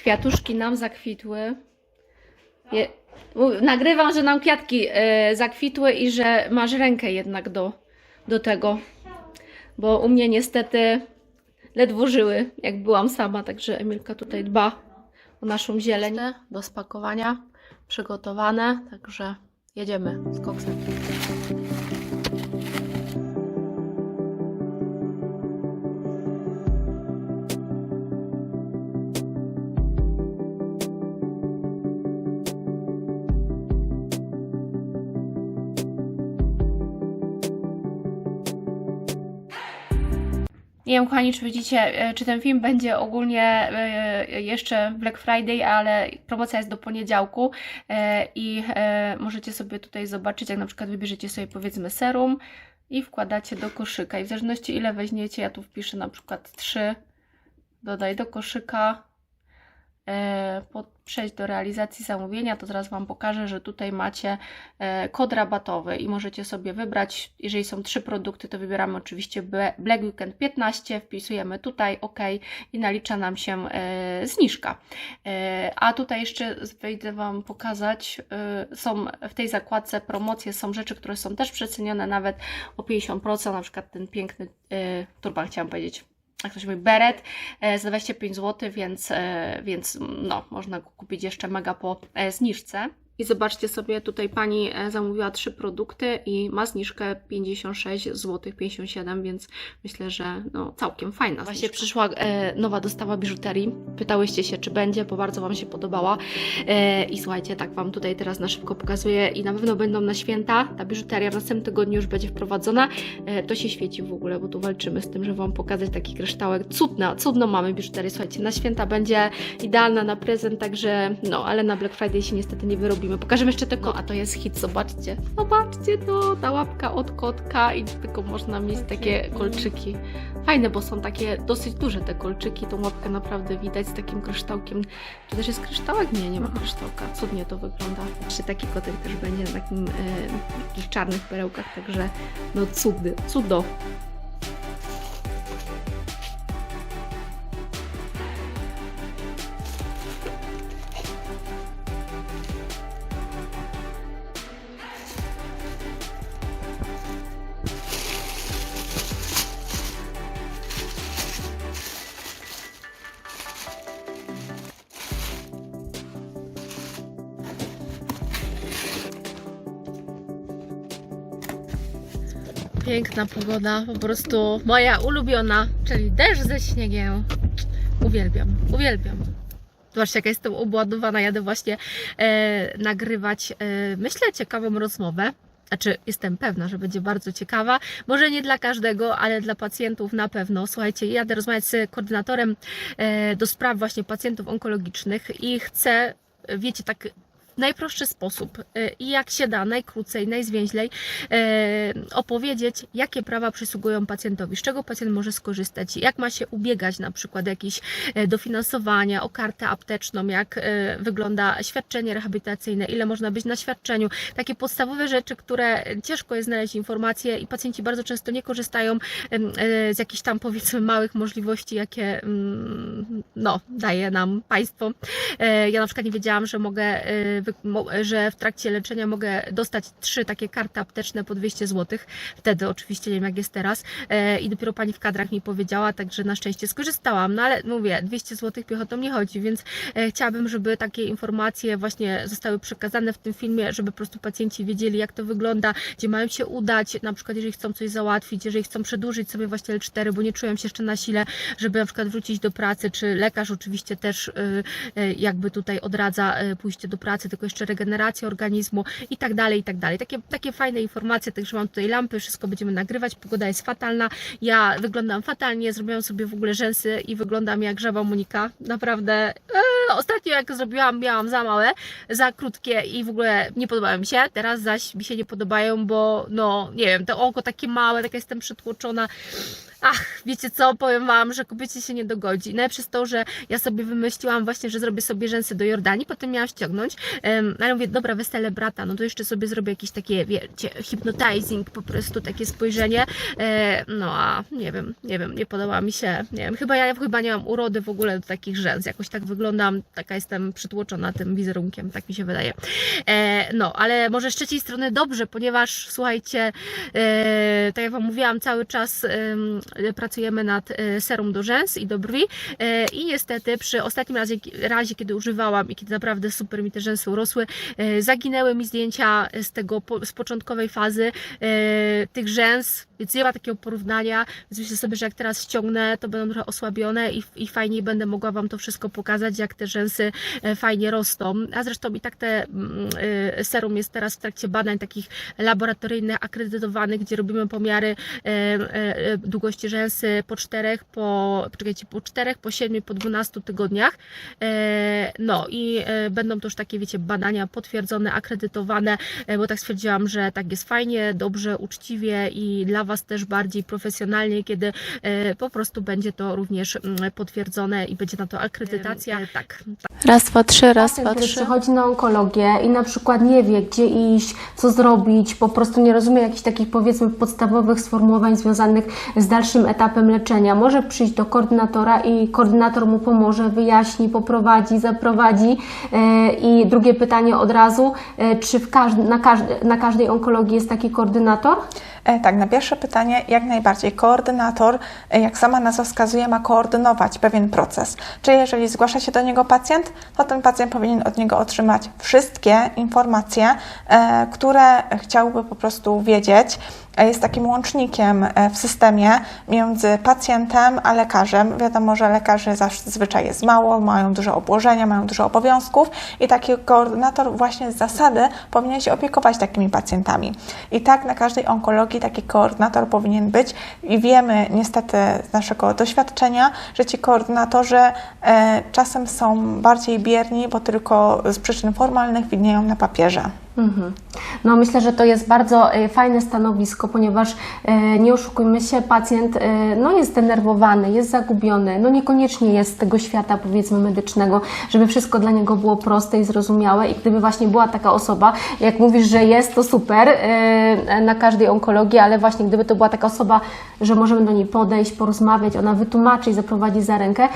Kwiatuszki nam zakwitły. Je, nagrywam, że nam kwiatki e, zakwitły i że masz rękę jednak do, do tego. Bo u mnie niestety ledwo żyły, jak byłam sama, także Emilka tutaj dba o naszą zieleń. Do spakowania przygotowane, także jedziemy z koksem. Nie wiem, kochani, czy widzicie, e, czy ten film będzie ogólnie e, jeszcze Black Friday, ale promocja jest do poniedziałku e, i e, możecie sobie tutaj zobaczyć, jak na przykład wybierzecie sobie powiedzmy serum i wkładacie do koszyka. I w zależności ile weźmiecie, ja tu wpiszę na przykład 3, dodaj do koszyka, e, po, przejść do realizacji zamówienia, to zaraz Wam pokażę, że tutaj macie e, kod rabatowy i możecie sobie wybrać, jeżeli są trzy produkty, to wybieramy oczywiście Black Weekend 15, wpisujemy tutaj OK i nalicza nam się e, zniżka. A tutaj jeszcze wejdę Wam pokazać, są w tej zakładce promocje, są rzeczy, które są też przecenione nawet o 50%, na przykład ten piękny turban chciałam powiedzieć, jak to się mówi, beret e, za 25 zł, więc, e, więc no, można go kupić jeszcze mega po e, zniżce. I zobaczcie sobie, tutaj pani e, zamówiła trzy produkty i ma zniżkę 56 zł 57, więc myślę, że no, całkiem fajna. Właśnie przyszła e, nowa dostawa biżuterii. Pytałyście się, czy będzie, bo bardzo Wam się podobała. E, I słuchajcie, tak Wam tutaj teraz na szybko pokazuję i na pewno będą na święta. Ta biżuteria w następnym tygodniu już będzie wprowadzona. E, to się świeci w ogóle, bo tu walczymy z tym, że Wam pokazać taki kryształek. Cudna, cudną mamy biżuterię. Słuchajcie, na święta będzie idealna na prezent, także no, ale na Black Friday się niestety nie wyrobimy. Pokażemy jeszcze tylko, a to jest hit, zobaczcie. Zobaczcie to, ta łapka od kotka i tylko można mieć takie kolczyki. Fajne, bo są takie dosyć duże te kolczyki, tą łapkę naprawdę widać z takim kryształkiem. Czy też jest kryształek? Nie, nie ma kryształka. Cudnie to wygląda. Jeszcze taki kotek też będzie na takim e, takich czarnych perełkach, także no cudy, cudo. Piękna pogoda, po prostu moja ulubiona, czyli deszcz ze śniegiem. Uwielbiam, uwielbiam. Zobaczcie, jaka jestem obładowana. Jadę właśnie e, nagrywać, e, myślę, ciekawą rozmowę. Znaczy, jestem pewna, że będzie bardzo ciekawa. Może nie dla każdego, ale dla pacjentów na pewno. Słuchajcie, jadę rozmawiać z koordynatorem e, do spraw właśnie pacjentów onkologicznych i chcę, wiecie, tak najprostszy sposób e, i jak się da, najkrócej, najzwięźlej e, opowiedzieć, jakie prawa przysługują pacjentowi, z czego pacjent może skorzystać, jak ma się ubiegać na przykład jakieś e, dofinansowania, o kartę apteczną, jak wygląda świadczenie rehabilitacyjne, ile można być na świadczeniu. Takie podstawowe rzeczy, które ciężko jest znaleźć informacje i pacjenci bardzo często nie korzystają z jakichś tam powiedzmy małych możliwości, jakie no, daje nam państwo. Ja na przykład nie wiedziałam, że mogę, e, mo- że w trakcie leczenia mogę dostać trzy takie karty apteczne po 200 zł. Wtedy oczywiście nie wiem jak jest teraz. E, I dopiero pani w kadrach mi powiedziała, także na szczęście skorzystałam. No ale mówię, 200 zł piechotą nie chodzi, więc e, chciałabym, żeby takie informacje właśnie zostały przekazane w tym filmie, żeby po prostu pacjenci wiedzieli jak to wygląda, gdzie mają się udać, na przykład jeżeli chcą coś załatwić, jeżeli chcą przedłużyć sobie właśnie L4, bo nie czują się jeszcze na sile, żeby na przykład wrócić do pracy, czy lekarz oczywiście też y, y, jakby tutaj odradza y, pójście do pracy, tylko jeszcze regeneracja organizmu i tak dalej, i tak dalej. Takie, takie fajne informacje, także mam tutaj lampy, wszystko będziemy nagrywać, pogoda jest fatalna, ja wyglądam fatalnie, zrobiłam sobie w ogóle rzęsy i wyglądam jak żaba Monika, naprawdę e, ostatnio jak zrobiłam, miałam za małe, za krótkie i w ogóle nie podobały mi się, teraz zaś mi się nie podobają, bo no nie wiem, to oko takie małe, taka jestem przytłoczona, Ach, wiecie co, powiem Wam, że kobiecie się nie dogodzi. Najlepsze jest to, że ja sobie wymyśliłam właśnie, że zrobię sobie rzęsy do Jordanii, potem miałam ściągnąć, um, ale mówię, dobra, wesele brata, no to jeszcze sobie zrobię jakieś takie, wiecie, hypnotizing, po prostu takie spojrzenie, e, no a nie wiem, nie wiem, nie podoba mi się, nie wiem, chyba ja chyba nie mam urody w ogóle do takich rzęs, jakoś tak wyglądam, taka jestem przytłoczona tym wizerunkiem, tak mi się wydaje. E, no, ale może z trzeciej strony dobrze, ponieważ słuchajcie, e, tak jak Wam mówiłam, cały czas em, pracujemy nad e, serum do rzęs i do brwi e, i niestety przy ostatnim razie, razie, kiedy używałam i kiedy naprawdę super mi te rzęsy urosły, e, zaginęły mi zdjęcia z tego, z początkowej fazy e, tych rzęs, więc nie ma takiego porównania, więc myślę sobie, że jak teraz ściągnę, to będą trochę osłabione i, i fajniej będę mogła Wam to wszystko pokazać, jak te rzęsy e, fajnie rosną. A zresztą i tak te mm, e, serum jest teraz w trakcie badań takich laboratoryjnych, akredytowanych, gdzie robimy pomiary e, długości rzęsy po czterech, po, poczekajcie, po czterech, po siedmiu, po 12 tygodniach. E, No i e, będą to już takie, wiecie, badania potwierdzone, akredytowane, e, bo tak stwierdziłam, że tak jest fajnie, dobrze, uczciwie i dla Was też bardziej profesjonalnie, kiedy po prostu będzie to również mm, potwierdzone i będzie na to akredytacja. Tak, Raz, dwa, trzy, raz, dwa, trzy. przychodzi na onkologię i na przykład nie wie, gdzie iść, co zrobić, po prostu nie rozumie jakichś takich powiedzmy podstawowych sformułowań związanych z dalszym etapem leczenia, może przyjść do koordynatora i koordynator mu pomoże, wyjaśni, poprowadzi, zaprowadzi. E, I drugie pytanie od razu, e, czy w każdy, na, na każdej onkologii jest taki koordynator? E, Tak, na pierwsze pytanie jak najbardziej. Koordynator, e, jak sama nazwa wskazuje, ma koordynować pewien proces. Czyli jeżeli zgłasza się do niego pacjent, to ten pacjent powinien od niego otrzymać wszystkie informacje, e, które chciałby po prostu wiedzieć. Jest takim łącznikiem w systemie między pacjentem a lekarzem. Wiadomo, że lekarzy zazwyczaj jest mało, mają dużo obłożenia, mają dużo obowiązków i taki koordynator właśnie z zasady powinien się opiekować takimi pacjentami. I tak na każdej onkologii taki koordynator powinien być i wiemy niestety z naszego doświadczenia, że ci koordynatorzy e, czasem są bardziej bierni, bo tylko z przyczyn formalnych widnieją na papierze. Mhm. No myślę, że to jest bardzo e, fajne stanowisko, ponieważ e, nie oszukujmy się, pacjent e, no, jest denerwowany, jest zagubiony, no niekoniecznie jest z tego świata powiedzmy medycznego, żeby wszystko dla niego było proste i zrozumiałe i gdyby właśnie była taka osoba, jak mówisz, że jest, to super na każdej onkologii, ale właśnie gdyby to była taka osoba, że możemy do niej podejść, porozmawiać, ona wytłumaczy i zaprowadzi za rękę,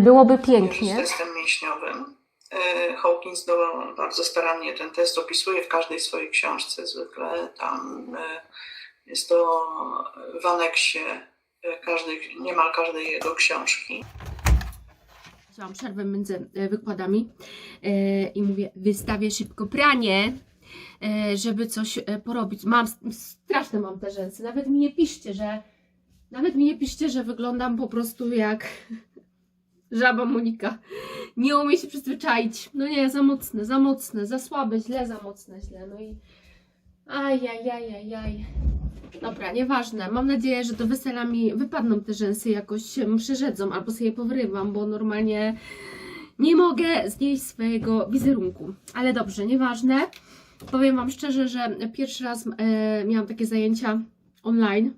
byłoby pięknie. Z testem mięśniowym. E, Hawkins do, bardzo starannie ten test opisuje w każdej swojej książce. Zwykle tam e, jest to w aneksie e, każdej, niemal każdej jego książki. Wzięłam przerwę między wykładami i mówię, wystawię szybko pranie, żeby coś porobić. Mam, straszne mam te rzęsy, nawet mi nie piszcie, że nawet mi nie piszcie, że wyglądam po prostu jak żaba Monika. Nie umie się przyzwyczaić. No nie, za mocne, za mocne, za słabe, źle, za mocne, źle. No i ajajajajaj. Dobra, nieważne. Mam nadzieję, że do wesela mi wypadną te rzęsy, jakoś się przyrzedzą, albo sobie powrywam, bo normalnie nie mogę znieść swojego wizerunku. Ale dobrze, nieważne. Powiem Wam szczerze, że pierwszy raz e, miałam takie zajęcia online.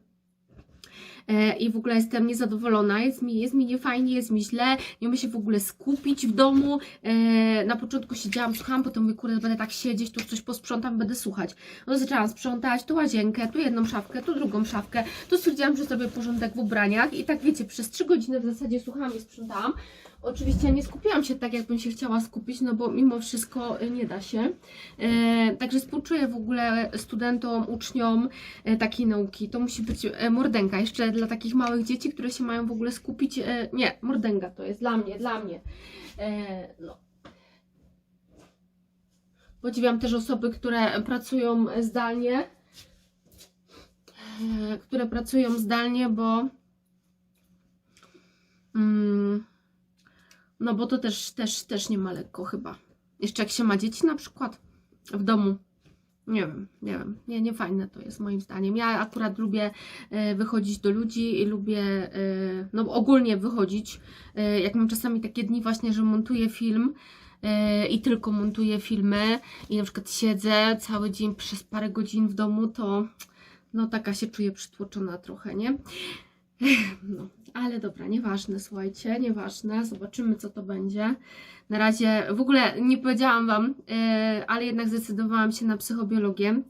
E, I w ogóle jestem niezadowolona, jest mi, jest mi niefajnie, jest mi źle, nie umiem się w ogóle skupić w domu. E, na początku siedziałam, słuchałam, potem mówię, kurde, będę tak siedzieć, tu coś posprzątam, będę słuchać. No zaczęłam sprzątać, tu łazienkę, tu jedną szafkę, tu drugą szafkę, tu stwierdziłam, że zrobię porządek w ubraniach i tak wiecie, przez 3 godziny w zasadzie słuchałam i sprzątałam. Oczywiście nie skupiłam się tak, jakbym się chciała skupić, no bo mimo wszystko y, nie da się. E, także współczuję w ogóle studentom, uczniom e, takiej nauki. To musi być e, mordęga. Jeszcze dla takich małych dzieci, które się mają w ogóle skupić. E, nie, mordęga to jest dla mnie, dla mnie. E, no. Podziwiam też osoby, które pracują zdalnie. E, które pracują zdalnie, bo. Mm, no bo to też, też, też nie ma lekko chyba. Jeszcze jak się ma dzieci na przykład w domu. Nie wiem, nie wiem. Nie, nie fajne to jest moim zdaniem. Ja akurat lubię e, wychodzić do ludzi i lubię e, no ogólnie wychodzić. E, jak mam czasami takie dni właśnie, że montuję film i tylko montuję filmy i na przykład siedzę cały dzień przez parę godzin w domu, to no taka się czuję przytłoczona trochę, nie? No, ale dobra, nieważne, słuchajcie, nieważne, zobaczymy co to będzie. Na razie w ogóle nie powiedziałam Wam, e, ale jednak zdecydowałam się na psychobiologię.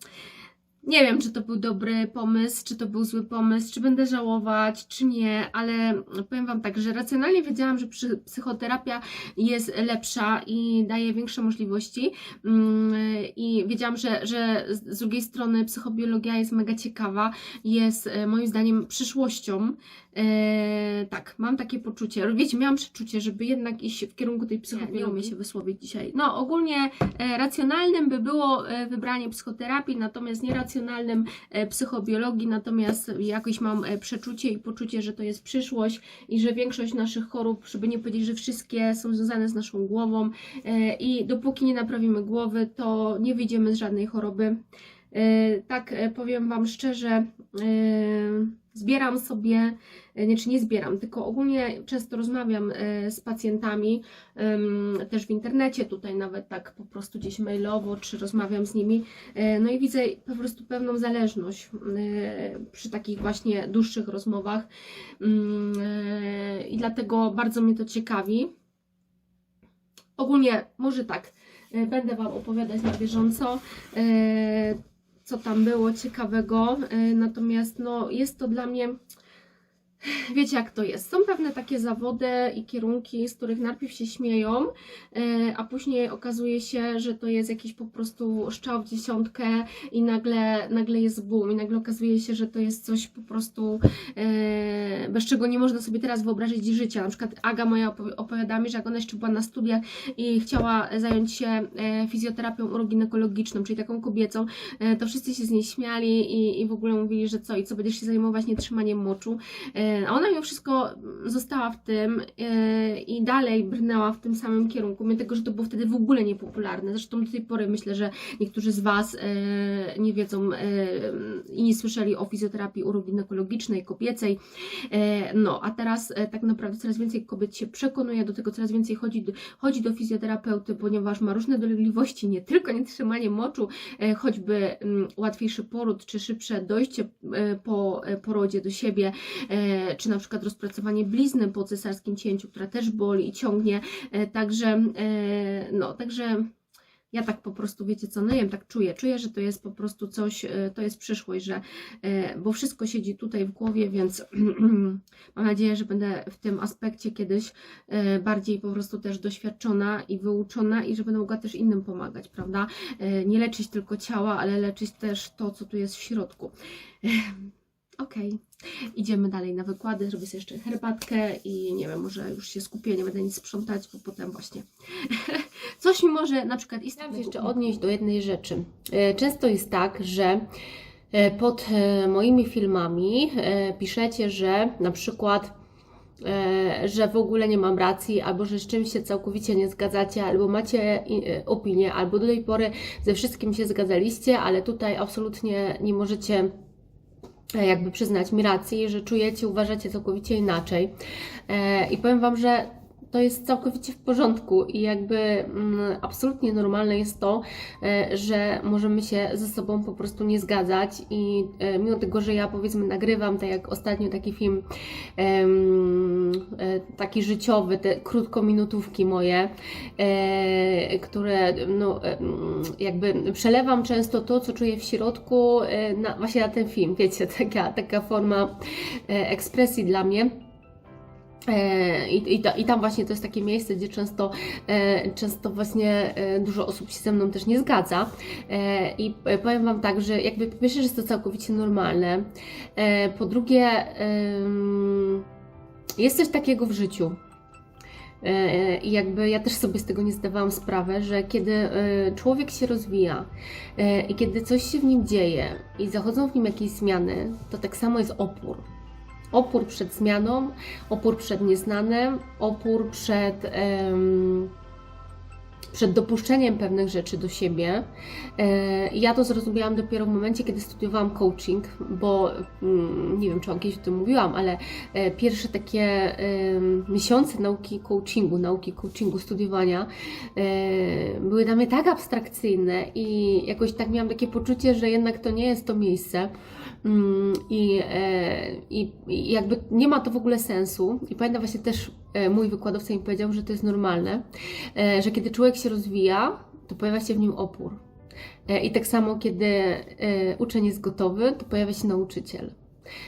Nie wiem, czy to był dobry pomysł, czy to był zły pomysł, czy będę żałować, czy nie, ale powiem Wam tak, że racjonalnie wiedziałam, że psychoterapia jest lepsza i daje większe możliwości. Mm, I wiedziałam, że, że z drugiej strony psychobiologia jest mega ciekawa, jest e, moim zdaniem przyszłością. E, tak, mam takie poczucie. Wiecie, miałam przeczucie, żeby jednak iść w kierunku tej psychobiologii. Się wysłowić dzisiaj. No, ogólnie e, racjonalnym by było wybranie psychoterapii, natomiast nieracjonalnym e, psychobiologii, natomiast jakoś mam e, przeczucie i poczucie, że to jest przyszłość i że większość naszych chorób, żeby nie powiedzieć, że wszystkie są związane z naszą głową e, i dopóki nie naprawimy głowy, to nie wyjdziemy z żadnej choroby. Tak, powiem Wam szczerze, zbieram sobie, nie czy nie zbieram, tylko ogólnie często rozmawiam e, z pacjentami, też w internecie, tutaj nawet tak po prostu gdzieś mailowo, czy rozmawiam z nimi, e, no i widzę po prostu pewną zależność e, przy takich właśnie dłuższych rozmowach. Mm, i dlatego bardzo mnie to ciekawi. Ogólnie, może tak, będę Wam opowiadać na bieżąco, co tam było ciekawego, natomiast no, jest to dla mnie, wiecie jak to jest, są pewne takie zawody i kierunki, z których najpierw się śmieją, e, a później okazuje się, że to jest jakiś po prostu strzał w dziesiątkę i nagle, nagle jest boom i nagle okazuje się, że to jest coś po prostu e, bez czego nie można sobie teraz wyobrazić życia. Na przykład Aga moja opowi- opowiada mi, że jak ona jeszcze była na studiach i chciała zająć się e, fizjoterapią uroginekologiczną, czyli taką kobiecą, to wszyscy się z niej śmiali i, i w ogóle mówili, że co, i co, będziesz się zajmować nietrzymaniem moczu. E, ona mimo wszystko została w tym e, i dalej brnęła w tym samym kierunku, mimo tego, że to było wtedy w ogóle niepopularne. Zresztą do tej pory myślę, że niektórzy z Was e, nie wiedzą i nie słyszeli o fizjoterapii uroginekologicznej, kobiecej. No, a teraz tak naprawdę coraz więcej kobiet się przekonuje do tego, coraz więcej chodzi do, chodzi do fizjoterapeuty, ponieważ ma różne dolegliwości, nie tylko nietrzymanie moczu, choćby mm, łatwiejszy poród, czy szybsze dojście po porodzie do siebie, czy na przykład rozpracowanie blizny po cesarskim cięciu, która też boli i ciągnie. E, Także, e, no, także ja tak po prostu, wiecie co, no nie wiem, tak czuję. Czuję, że to jest po prostu coś, e, to jest przyszłość, że, bo wszystko siedzi tutaj w głowie, więc mam nadzieję, że będę w tym aspekcie kiedyś bardziej po prostu też doświadczona i wyuczona i że będę mogła też innym pomagać, prawda? Nie leczyć tylko ciała, ale leczyć też to, co tu jest w środku. Okej, idziemy dalej na wykłady, zrobię sobie jeszcze herbatkę i nie wiem, może już się skupię, nie będę nic sprzątać, bo potem właśnie coś mi może na przykład istotnego... jeszcze odnieść do jednej rzeczy. E, Często jest tak, że e, pod e, moimi filmami piszecie, że na przykład że w ogóle nie mam racji, albo że z czymś się całkowicie nie zgadzacie, albo macie opinię, albo do tej pory ze wszystkim się zgadzaliście, ale tutaj absolutnie nie możecie jakby przyznać mi racji, że czujecie, uważacie całkowicie inaczej. E, I powiem Wam, że to jest całkowicie w porządku i jakby mm, absolutnie normalne jest to, e, że możemy się ze sobą po prostu nie zgadzać i e, mimo tego, że ja powiedzmy nagrywam, tak jak ostatnio taki film e, taki życiowy, te krótkominutówki moje, które no, jakby przelewam często to, co czuję w środku na, właśnie na ten film, wiecie, taka, taka forma ekspresji dla mnie. E, I, i, I tam właśnie to jest takie miejsce, gdzie często, e, często właśnie e, dużo osób się ze mną też nie zgadza. I powiem Wam tak, że jakby po pierwsze, że jest to całkowicie normalne. Po drugie, jest coś takiego w życiu. I jakby ja też sobie z tego nie zdawałam sprawę, że kiedy człowiek się rozwija i kiedy coś się w nim dzieje i zachodzą w nim jakieś zmiany, to tak samo jest opór. Opór przed zmianą, opór przed nieznanym, opór przed, przed dopuszczeniem pewnych rzeczy do siebie. E, Ja to zrozumiałam dopiero w momencie, kiedy studiowałam coaching, bo mm, nie wiem, czy Wam kiedyś o tym mówiłam, ale e, pierwsze takie miesiące nauki coachingu, nauki coachingu, studiowania e, były dla mnie tak abstrakcyjne i jakoś tak miałam takie poczucie, że jednak to nie jest to miejsce. Mm, I, i, I jakby nie ma to w ogóle sensu. I pamiętam właśnie też mój wykładowca mi powiedział, że to jest normalne, e, że kiedy człowiek się rozwija, to pojawia się w nim opór. E, I tak samo, kiedy e, uczeń jest gotowy, to pojawia się nauczyciel.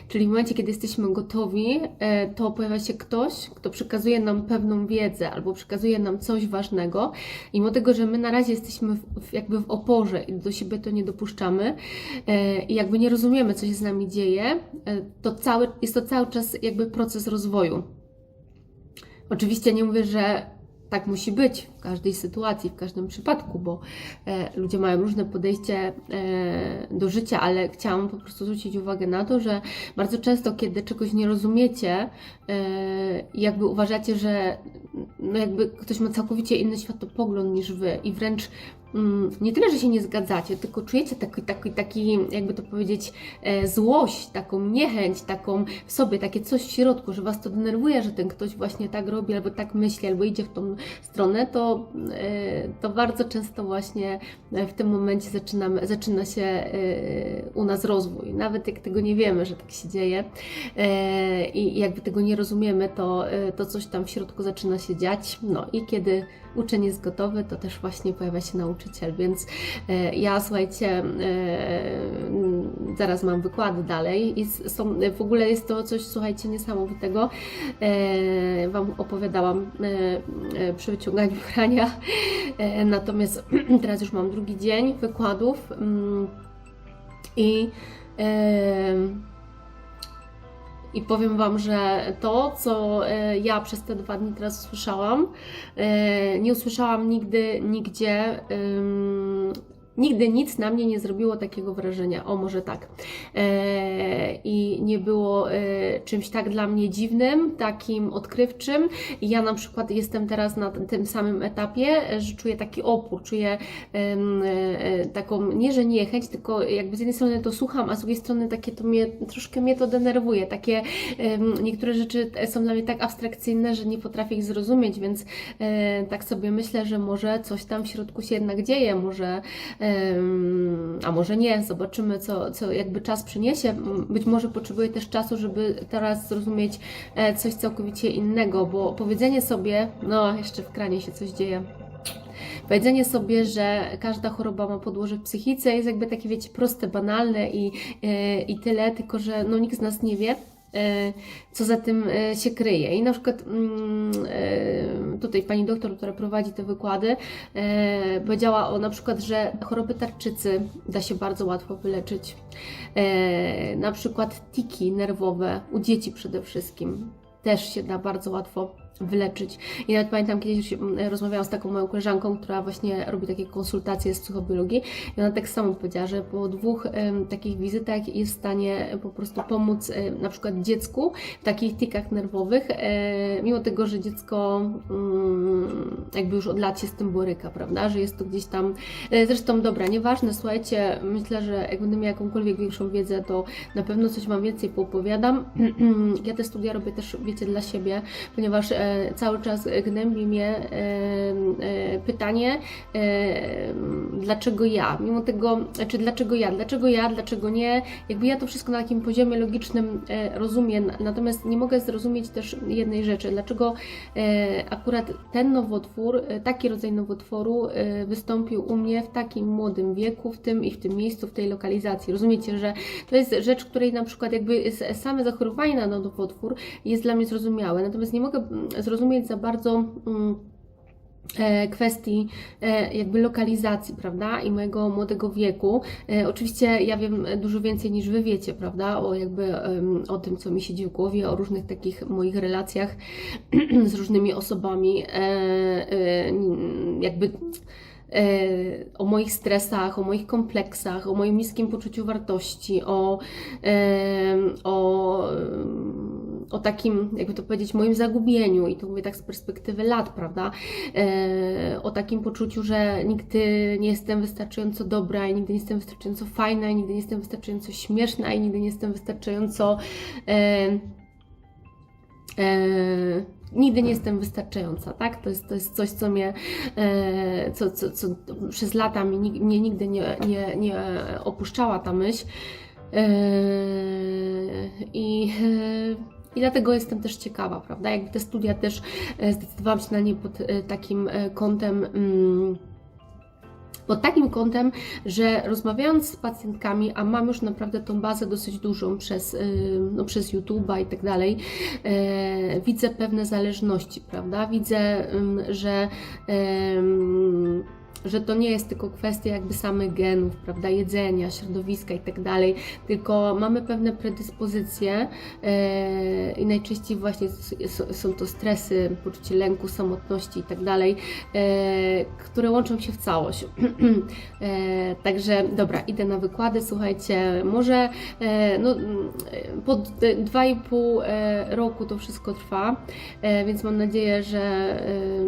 Czyli w momencie, kiedy jesteśmy gotowi, e, to pojawia się ktoś, kto przekazuje nam pewną wiedzę albo przekazuje nam coś ważnego. I mimo tego, że my na razie jesteśmy w, jakby w oporze i do siebie to nie dopuszczamy e, i jakby nie rozumiemy, co się z nami dzieje, e, to cały, jest to cały czas jakby proces rozwoju. Oczywiście nie mówię, że tak musi być każdej sytuacji, w każdym przypadku, bo e, ludzie mają różne podejście e, do życia, ale chciałam po prostu zwrócić uwagę na to, że bardzo często, kiedy czegoś nie rozumiecie e, jakby uważacie, że no jakby ktoś ma całkowicie inny światopogląd niż wy i wręcz mm, nie tyle, że się nie zgadzacie, tylko czujecie taki, taki, taki jakby to powiedzieć, złość, taką niechęć, taką w sobie, takie coś w środku, że was to denerwuje, że ten ktoś właśnie tak robi, albo tak myśli, albo idzie w tą stronę, to, e, to bardzo często właśnie w tym momencie zaczynamy, zaczyna się e, u nas rozwój. Nawet jak tego nie wiemy, że tak się dzieje e, i jakby tego nie rozumiemy, to, to coś tam w środku zaczyna się dziać. No i kiedy uczeń jest gotowy, to też właśnie pojawia się nauczyciel, więc ja słuchajcie, zaraz mam wykłady dalej i są, w ogóle jest to coś, słuchajcie, niesamowitego. E, Wam opowiadałam e, e, przy wyciąganiu prania, e, natomiast teraz już mam drugi dzień wykładów mm, i em, i powiem Wam, że to, co e, ja przez te dwa dni teraz usłyszałam, e, nie usłyszałam nigdy, nigdzie. Nigdy nic na mnie nie zrobiło takiego wrażenia, o może tak. E, I nie było e, czymś tak dla mnie dziwnym, takim odkrywczym. Ja na przykład jestem teraz na tym- samym etapie, e, że czuję taki opór, czuję taką, nie że niechęć, tylko jakby z jednej strony to słucham, a z drugiej strony takie to mnie, troszkę mnie to denerwuje. Takie niektóre rzeczy są dla mnie tak abstrakcyjne, że nie potrafię ich zrozumieć, więc tak sobie myślę, że może coś tam w środku się jednak dzieje, może, a może nie, zobaczymy, co, co jakby czas przyniesie. Być może potrzebuję też czasu, żeby teraz zrozumieć e, coś całkowicie innego, bo powiedzenie sobie, no jeszcze w kranie się coś dzieje. Powiedzenie sobie, że każda choroba ma podłoże w psychice jest jakby takie, wiecie, proste, banalne i, e, i tyle, tylko że no, nikt z nas nie wie, co za tym e, się kryje. I na przykład mm, e, tutaj pani doktor, która prowadzi te wykłady, e, powiedziała o na przykład, że choroby tarczycy da się bardzo łatwo wyleczyć. E, Na przykład tiki nerwowe u dzieci przede wszystkim też się da bardzo łatwo wyleczyć. I nawet pamiętam kiedyś mm, rozmawiałam z taką moją koleżanką, która właśnie robi takie konsultacje z psychobiologii i ona tak samo powiedziała, że po dwóch em, takich wizytach jest w stanie po prostu pomóc e, na przykład dziecku w takich tikach nerwowych, e, mimo tego, że dziecko mm, jakby już od lat się z tym boryka, prawda, że jest to gdzieś tam, e, zresztą dobra, nieważne, słuchajcie, myślę, że jak będę miała jakąkolwiek większą wiedzę, to na pewno coś Wam więcej poopowiadam. ja te studia robię też, wiecie, dla siebie, ponieważ e, cały czas gnębi mnie e, e, pytanie, e, dlaczego ja? Mimo tego, czy dlaczego ja? Dlaczego ja? Dlaczego nie? Jakby ja to wszystko na takim poziomie logicznym e, rozumiem, natomiast nie mogę zrozumieć też jednej rzeczy. Dlaczego e, akurat ten nowotwór, e, taki rodzaj nowotworu e, wystąpił u mnie w takim młodym wieku, w tym i w tym miejscu, w tej lokalizacji. Rozumiecie, że to jest rzecz, której na przykład jakby same zachorowanie na nowotwór jest dla mnie zrozumiałe, natomiast nie mogę zrozumieć za bardzo. Mm, e, kwestii e, jakby lokalizacji, prawda, i mojego młodego wieku. E, Oczywiście ja wiem dużo więcej niż Wy wiecie, prawda, o jakby o tym, co mi siedzi w głowie, o różnych takich moich relacjach z różnymi osobami, jakby o moich stresach, o moich kompleksach, o moim niskim poczuciu wartości, o, o, o takim, jakby to powiedzieć, moim zagubieniu i to mówię tak z perspektywy lat, prawda? E, o takim poczuciu, że nigdy nie jestem wystarczająco dobra i nigdy nie jestem wystarczająco fajna i nigdy nie jestem wystarczająco śmieszna i nigdy nie jestem wystarczająco e, e, nigdy nie jestem wystarczająca, tak? To jest, to jest coś, co mnie, e, co, co, co przez lata mnie, mnie nigdy nie, nie, nie opuszczała ta myśl. E, I, e, I dlatego jestem też ciekawa, prawda? Jakby te studia też e, zdecydowałam się na nie pod e, takim e, kątem. Mm, pod takim kątem, że rozmawiając z pacjentkami, a mam już naprawdę tą bazę dosyć dużą przez, no, przez YouTube'a i tak dalej, widzę pewne zależności, prawda? Widzę, ym, że, że to nie jest tylko kwestia jakby samych genów, prawda? Jedzenia, środowiska i tak dalej, tylko mamy pewne predyspozycje e, i najczęściej właśnie są to stresy, poczucie lęku, samotności i tak dalej, e, które łączą się w całość. E, Także dobra, idę na wykłady. Słuchajcie, może no, mm, po d- 2,5 e, roku to wszystko trwa, więc mam nadzieję, że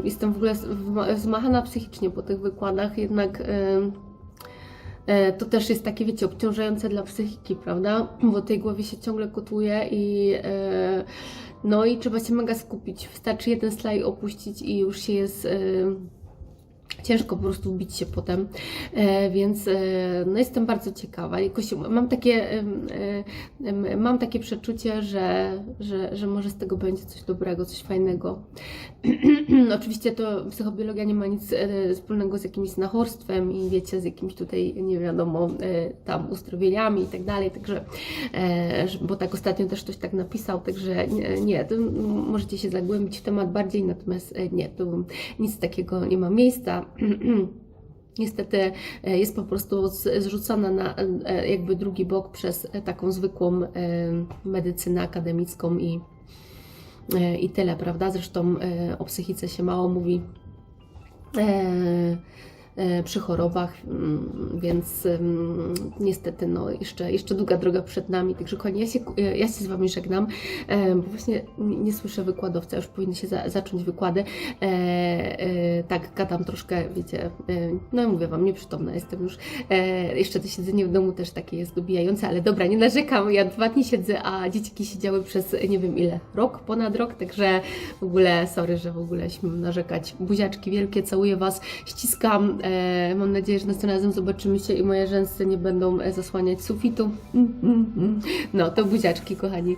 jestem w ogóle z- wma- wzmachana psychicznie po tych wykładach, jednak. e, e, To też jest takie, wiecie, obciążające dla psychiki, prawda? Bo tej głowie się ciągle kotuje i e, no i trzeba się mega skupić. Wystarczy jeden slajd opuścić i już się jest ciężko po prostu bić się potem, e, więc e, no jestem bardzo ciekawa. Jakoś mam takie, e, mam takie przeczucie, że, że, że może z tego będzie coś dobrego, coś fajnego. Oczywiście to psychobiologia nie ma nic wspólnego z jakimś znachorstwem i wiecie, z jakimiś tutaj, nie wiadomo, tam uzdrowieniami i tak dalej, także, że- bo tak ostatnio też ktoś tak napisał, także nie, nie możecie się zagłębić w temat bardziej, natomiast nie, tu nic takiego nie ma miejsca. Niestety e, jest po prostu zrzucona na e, jakby drugi bok przez e, taką zwykłą medycynę akademicką i, i tyle, prawda? Zresztą o psychice się mało mówi przy chorobach, mm, więc mm, niestety no, jeszcze, jeszcze długa droga przed nami. Także kochani, ja się, e, ja się z Wami żegnam, e, bo właśnie nie, słyszę wykładowca, już powinny się za, zacząć wykłady. E, e, tak, gadam troszkę, wiecie, e, no mówię Wam, nieprzytomna jestem już. E, jeszcze to siedzenie w domu też takie jest dobijające, ale dobra, nie narzekam, ja dwa dni siedzę, a dzieciaki siedziały przez nie wiem ile, rok, ponad rok, także w ogóle sorry, że w ogóle śmiem narzekać. Buziaczki wielkie, całuję Was, ściskam, e, mam nadzieję, że następnym razem zobaczymy się i moje rzęsy nie będą e, zasłaniać sufitu. Mm, mm, mm. No, to buziaczki, kochani.